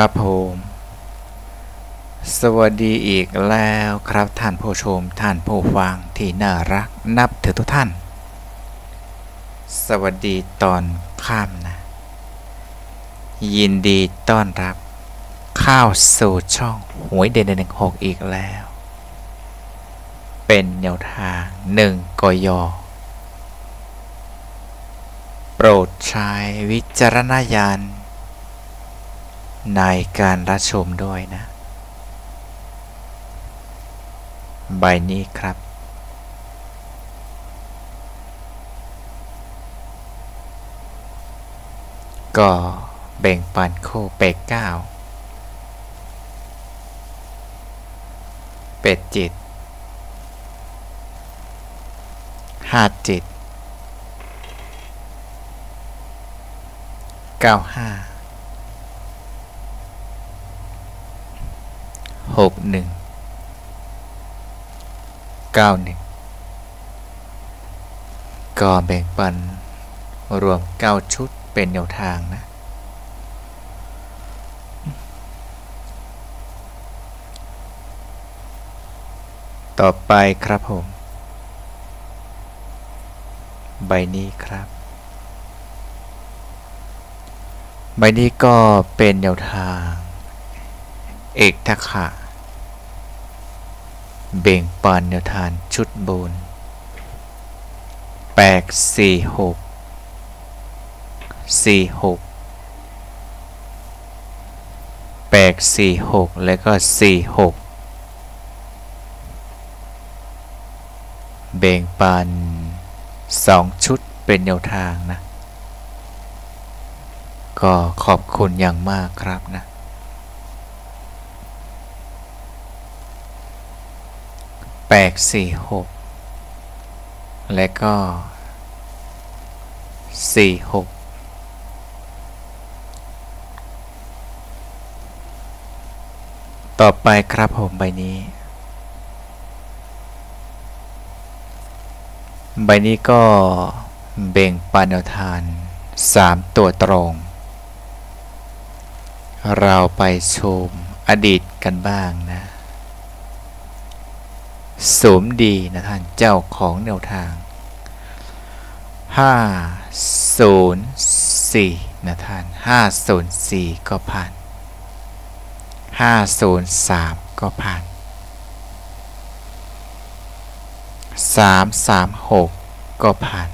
ครับผมสวัสดีอีกแล้วครับท่านผู้ชมท่านผู้ฟังที่น่ารักนับถือทุกท่าน สวัสดีตอนค่ำนะ ยินดีต้อนรับ เข้าวสู่ช่องหวยเด่นหนึ่งหกอีกแล้ว เป็นแนวทางหนึ่งกยโปรดใช้วิจารณญาณ ในการรับชมด้วยนะ ใบนี้ครับ ก็แบ่งปันโคเป็ดเก้าเป็ดจิตห้าจิตเก้าห้า หกหนึ่งเก้าหนึ่งก็แบ่งปันรวมเก้าชุดเป็นแนวทางนะ ต่อไปครับผม ใบนี้ครับ ใบนี้ก็เป็นแนวทาง เอกทักษะ เบ่งปานแนวทานชุดบนแปดสี่หกสี่หกแปดสี่หกแล้วก็สี่หกเบ่งปานสองชุดเป็นแนวทางนะ ก็ขอบคุณอย่างมากครับนะ แปดสี่หกและก็สี่หกต่อไปครับผมใบนี้ ใบนี้ก็เบ่งปันทานสามตัวตรง เราไปชมอดีตกันบ้างนะ สมดีนะท่านเจ้าของแนวทาง 504 นะท่าน 504 ก็ผ่าน 503 ก็ผ่าน 336 ก็ผ่าน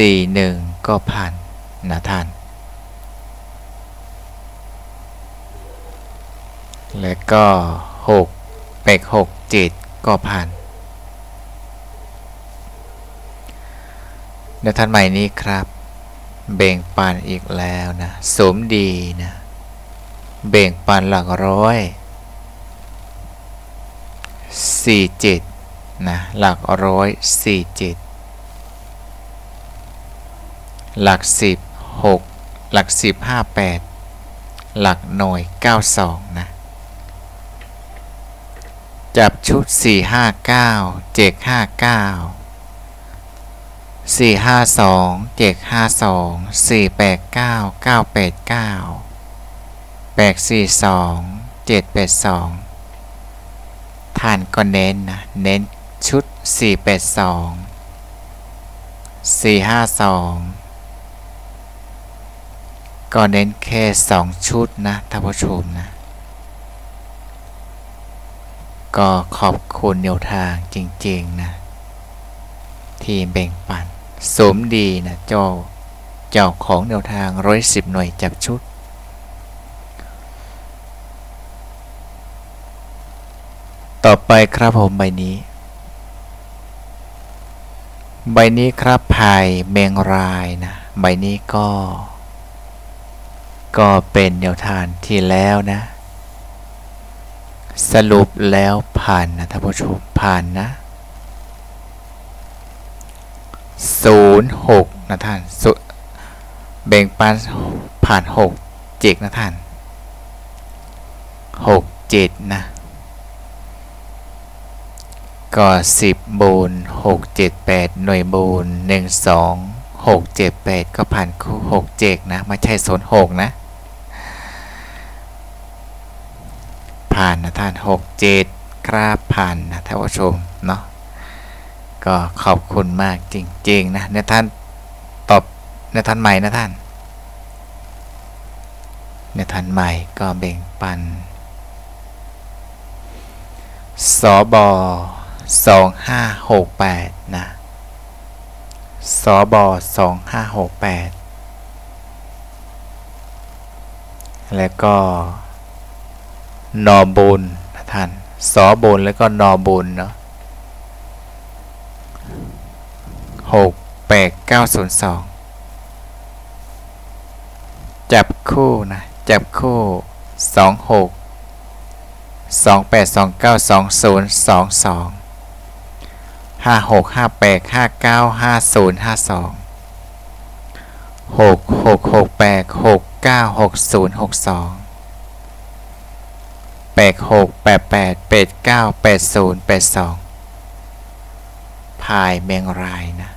041 ก็ผ่านนะท่าน และก็หกเป็กหกเจ็ดก็ผ่านในท่านใหม่นี้ครับ เบ่งปันอีกแล้วนะสมดีนะเบ่งปันหลักร้อยสี่เจ็ดนะหลักร้อยสี่เจ็ดหลักสิบหกหลักสิบห้าแปดหลักหน่วยเก้าสองนะ จับชุด 4 5 9 7 5 9 4 5 2 7 5 2 4 8 9 9 8 9 8 4 2 7 8 2ท่านก็เน้นนะ เน้นชุด 4 8 2 4 5 2 ก็เน้นแค่ 2 ชุดนะท่านผู้ชมนะ ก็ขอบคุณแนวทางจริง ๆ นะ ที่แบ่งปันสมดีนะเจ้า เจ้าของแนวทางร้อยสิบหน่วยจับชุด ต่อไปครับผมใบนี้ ใบนี้ครับพายเมงรายนะ ใบนี้ก็ ก็เป็นแนวทางที่แล้วนะ สรุปแล้วผ่านนะท่านผู้ชมผ่านนะศูนย์หกนะท่านเบ่งปันผ่านหกเจ็ดนะท่านหกเจ็ดนะ ก็สิบบูนหกเจ็ดแปดหน่วยบูนหนึ่งสองหกเจ็ดแปดก็ผ่านคู่หกเจ็ดนะ ไม่ใช่ศูนย์หกนะ ผ่านนะท่านหกเจ็ดครับผ่านนะท่านผู้ชมเนาะก็ขอบคุณมากจริง ๆ นะในท่านตอบในท่านใหม่นะท่านในท่านใหม่ก็แบ่งปันสบสองห้าหกแปดนะสบสองห้าหกแปดแล้วก็ นอบุญนะท่านสอบุญแล้วก็นอบุญเนาะหกแปดเก้าศูนย์สองจับคู่นะจับคู่สองหกสองแปดสองเก้าสองศูนย์สองสองห้าหกห้าแปดห้าเก้าห้าศูนย์ห้าสองหกหกหกแปดหกเก้าหกศูนย์หกสอง แปดหกแปดแปดแปดเก้าแปดศูนย์แปดสองพายแมงรายนะ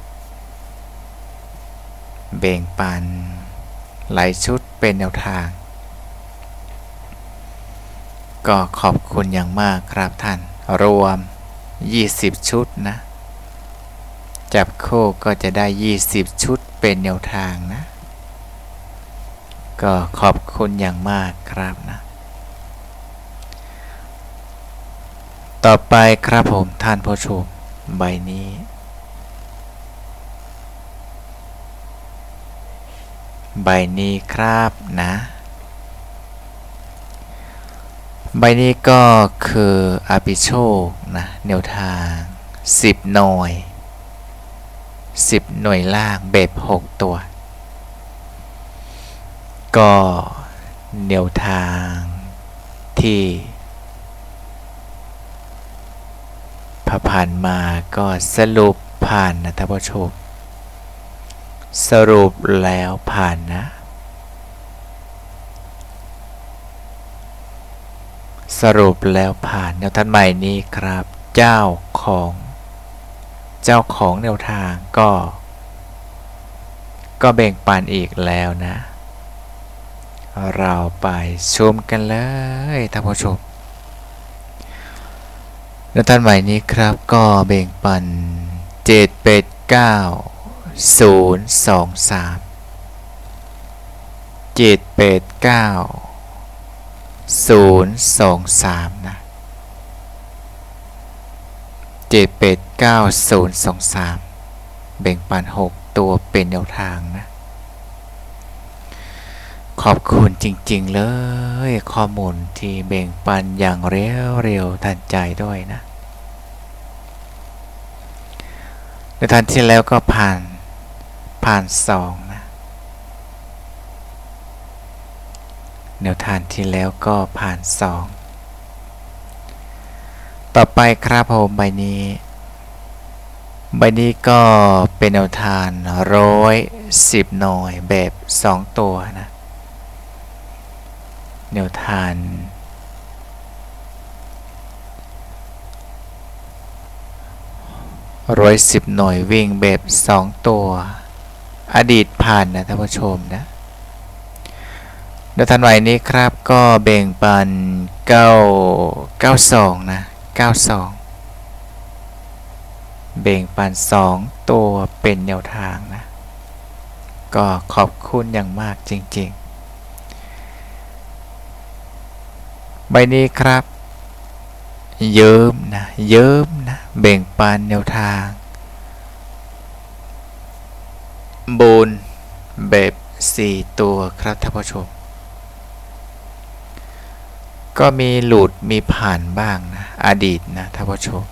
เบ่งปัน หลายชุดเป็นแนวทาง ก็ขอบคุณอย่างมากครับท่าน รวม 20 ชุดนะ จับโคก็จะได้ 20 ชุดเป็นแนวทางนะ ก็ขอบคุณอย่างมากครับนะ ต่อไปครับผมท่านผู้ชมใบนี้ ใบนี้ครับนะ ใบนี้ก็คืออาปิโชคนะแนวทาง 10 หน่วย 10 หน่วยล่างแบบ6 ตัว ก็แนวทางที่ ผ่านมาก็สรุปผ่านนะท่านผู้ชมสรุปแล้วผ่านนะ สรุปแล้วผ่านแนวทางใหม่นี้ครับ เจ้าของ เจ้าของแนวทางก็ ก็แบ่งปันอีกแล้วนะ เราไปชมกันเลยท่านผู้ชม แนวทางใหม่นี้ครับก็แบ่งปัน7 8 9 0 2 3 7 8 9ศูนย์สองสามเจ็ดเป็ดเก้าศูนย์สองสามนะเจ็ดเป็ดเก้าศูนย์สองสามแบ่งปันหกตัวเป็นแนวทางนะ ขอบคุณจริง ๆ เลย ข้อมูลที่แบ่งปันอย่างเร็วเร็วทันใจด้วยนะ ในทันที่แล้วก็ผ่านผ่านสองนะแนวทางที่แล้วก็ผ่านสองต่อไปครับผมใบนี้ ใบนี้ก็เป็นแนวทางร้อยสิบหน่วยแบบสองตัวนะ แนวทางร้อยสิบหน่วยวิ่งแบบสองตัว อดีตผ่านนะท่านผู้ชมนะโดยทันไหวนี้ครับก็แบ่งปัน9 92นะ92แบ่งปัน2ตัวเป็นแนวทางนะ ก็ขอบคุณอย่างมากจริง ๆ ใบนี้ครับ เยิ้มนะเยิ้มนะแบ่งปันแนวทางบูนแบบ 4 ตัวครับท่านผู้ชม ก็มีหลุดมีผ่านบ้างนะ อดีตนะท่านผู้ชม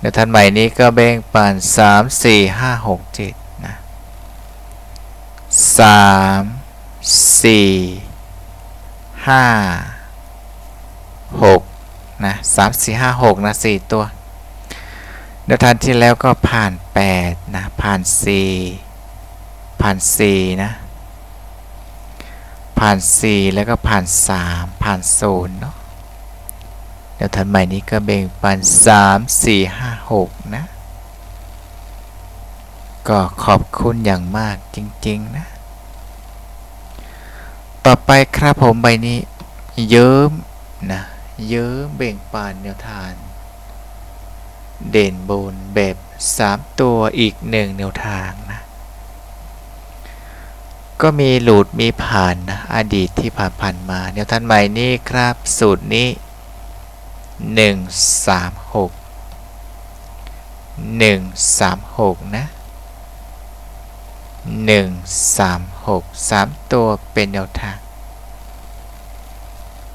ในทันใหม่นี้ก็แบ่งปัน3 4 5 6 7นะ3 4 5 6นะ3 4 5 6นะ4ตัวในทันที่แล้วก็ผ่าน8นะผ่าน4ผ่าน4นะผ่าน4แล้วก็ผ่าน3ผ่าน0เนาะเดี๋ยวทันใหม่นี้ก็แบ่งปัน3 4 5 6นะ ก็ขอบคุณอย่างมากจริง ๆ นะ ต่อไปครับผมใบนี้ เยิ้มนะ เยิ้มเบ่งปานแนวทาน เด่นบนแบบ 3 ตัวอีกหนึ่งแนวทางนะ ก็มีหลุดมีผ่านนะ อดีตที่ผ่านผ่านมา แนวทางใหม่นี้ครับ สูตรนี้ 1 3 6 1 3 6 นะ 1 3 6 3 ตัวเป็นแนวทาง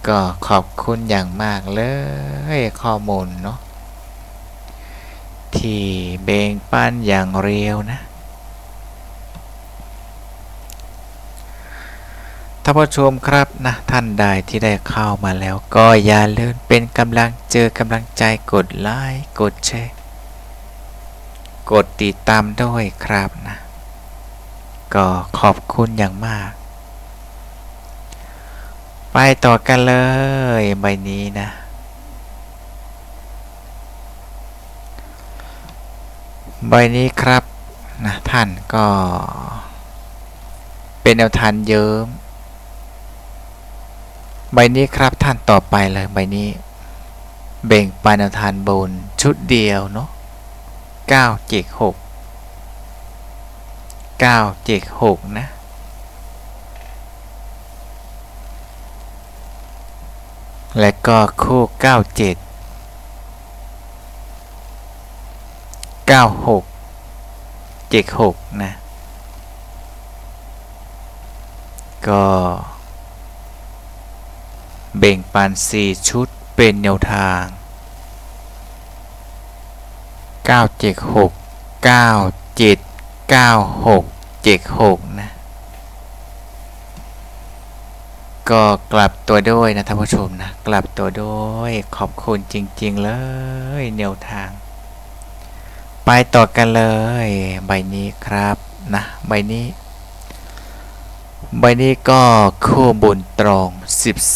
ก็ขอบคุณอย่างมากเลยข้อมูลเนาะที่เบ่งปันอย่างเร็วนะ ท่านผู้ชมครับนะ ท่านใดที่ได้เข้ามาแล้ว ก็อย่าลืมเป็นกำลังเจอกำลังใจกดไลค์กดแชร์ กดติดตามด้วยครับนะ ก็ขอบคุณอย่างมาก ไปต่อกันเลยใบนี้นะ ใบนี้ครับนะท่านก็ เป็นแนวทานเยิ้มใบนี้ครับท่านต่อไปเลยใบนี้ เบ่งปานแนวทานบนชุดเดียวเนาะ9 7 6 9 7 6นะ และก็คู่97 96 76นะ ก็เบ่งปัน 4 ชุดเป็นแนวทาง 976 97 96 76นะ ก็กลับตัวด้วยนะท่านผู้ชมนะ กลับตัวด้วยขอบคุณจริง ๆ เลยแนวทาง ไปต่อกันเลย ใบนี้ครับนะ ใบนี้ ใบนี้ก็คู่บุญตรอง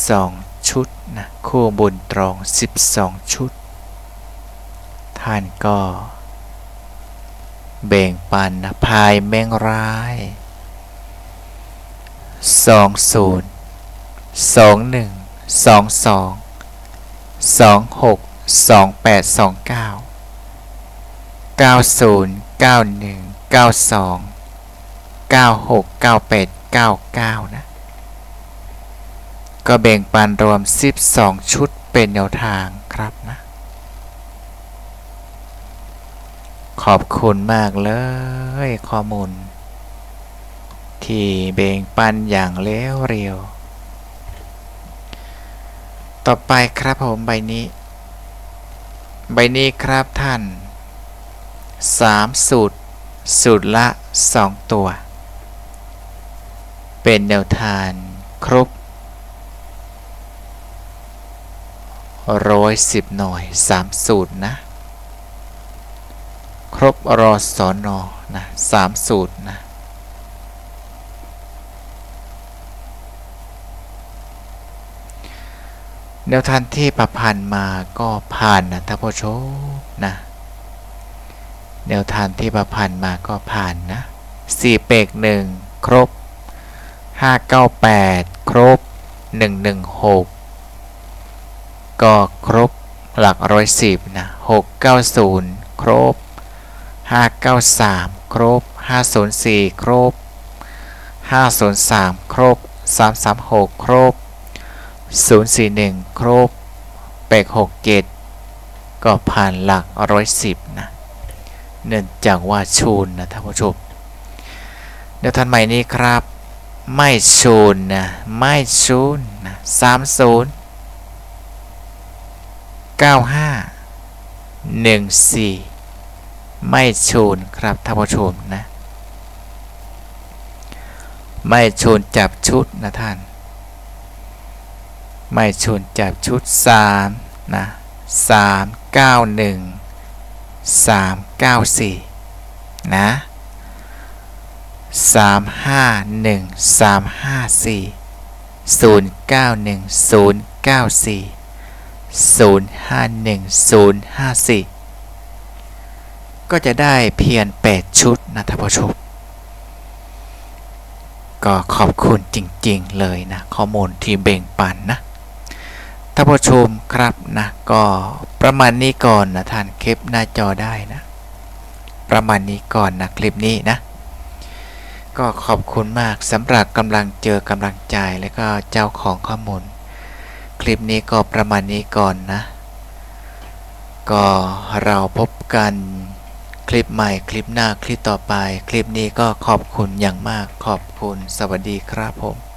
12 ชุดนะ คู่บุญตรอง 12 ชุด ท่านก็ เบ่งปันนะพายแมงร้าย20 21 22 26 28 29 90 91 92 96 98 99นะ ก็แบ่งปันรวม12ชุดเป็นแนวทางครับนะ ขอบคุณมากเลย ข้อมูล ที่แบ่งปันอย่างเร็วเร็วต่อไปครับผมใบนี้ ใบนี้ครับท่าน 3 สูตร สูตรละ 2 ตัว เป็นแนวทานครบร้อยสิบหน่วยสามสูตรนะ ครบรอสอนอนะสามสูตรนะแนวทางที่ประพันธ์มาก็ผ่านนะท่านผู้ชมนะแนวทางที่ประพันธ์มาก็ผ่านนะสี่เปกหนึ่งครบห้าเก้าแปดครบหนึ่งหนึ่งหกก็ครบหลักร้อยสิบนะหกเก้าศูนย์ครบ 593 ครบ 504 ครบ 503 ครบ 336 ครบ 041 ครบแปก67 ก็ผ่านหลัก 110 นะ เนื่องจากว่าชูนนะท่านผู้ชมเดี๋ยวทันใหม่นี้ครับ ไม่ชูนนะ ไม่ชูนนะ30 95 14 ไม่ชูนครับท่านผู้ชมนะ ไม่ชูนจับชุดนะท่าน ไม่ชูนจับชุดสามนะสามเก้าหนึ่งสามเก้าสี่นะสามห้าหนึ่งสามห้าสี่ศูนย์เก้าหนึ่งศูนย์เก้าสี่ศูนย์ห้าหนึ่งศูนย์ห้าสี่ ก็จะได้เพียง8ชุดนะท่านผู้ชมก็ขอบคุณจริงๆเลยนะ ข้อมูลที่แบ่งปันนะท่านผู้ชมครับนะ ก็ประมาณนี้ก่อนนะท่านคลิปหน้าจอได้นะ ประมาณนี้ก่อนนะคลิปนี้นะ ก็ขอบคุณมากสำหรับกำลังเจอกำลังใจและก็เจ้าของข้อมูล คลิปนี้ก็ประมาณนี้ก่อนนะ ก็เราพบกัน คลิปใหม่คลิปหน้าคลิปต่อไป คลิปนี้ก็ขอบคุณอย่างมากขอบคุณสวัสดีครับผม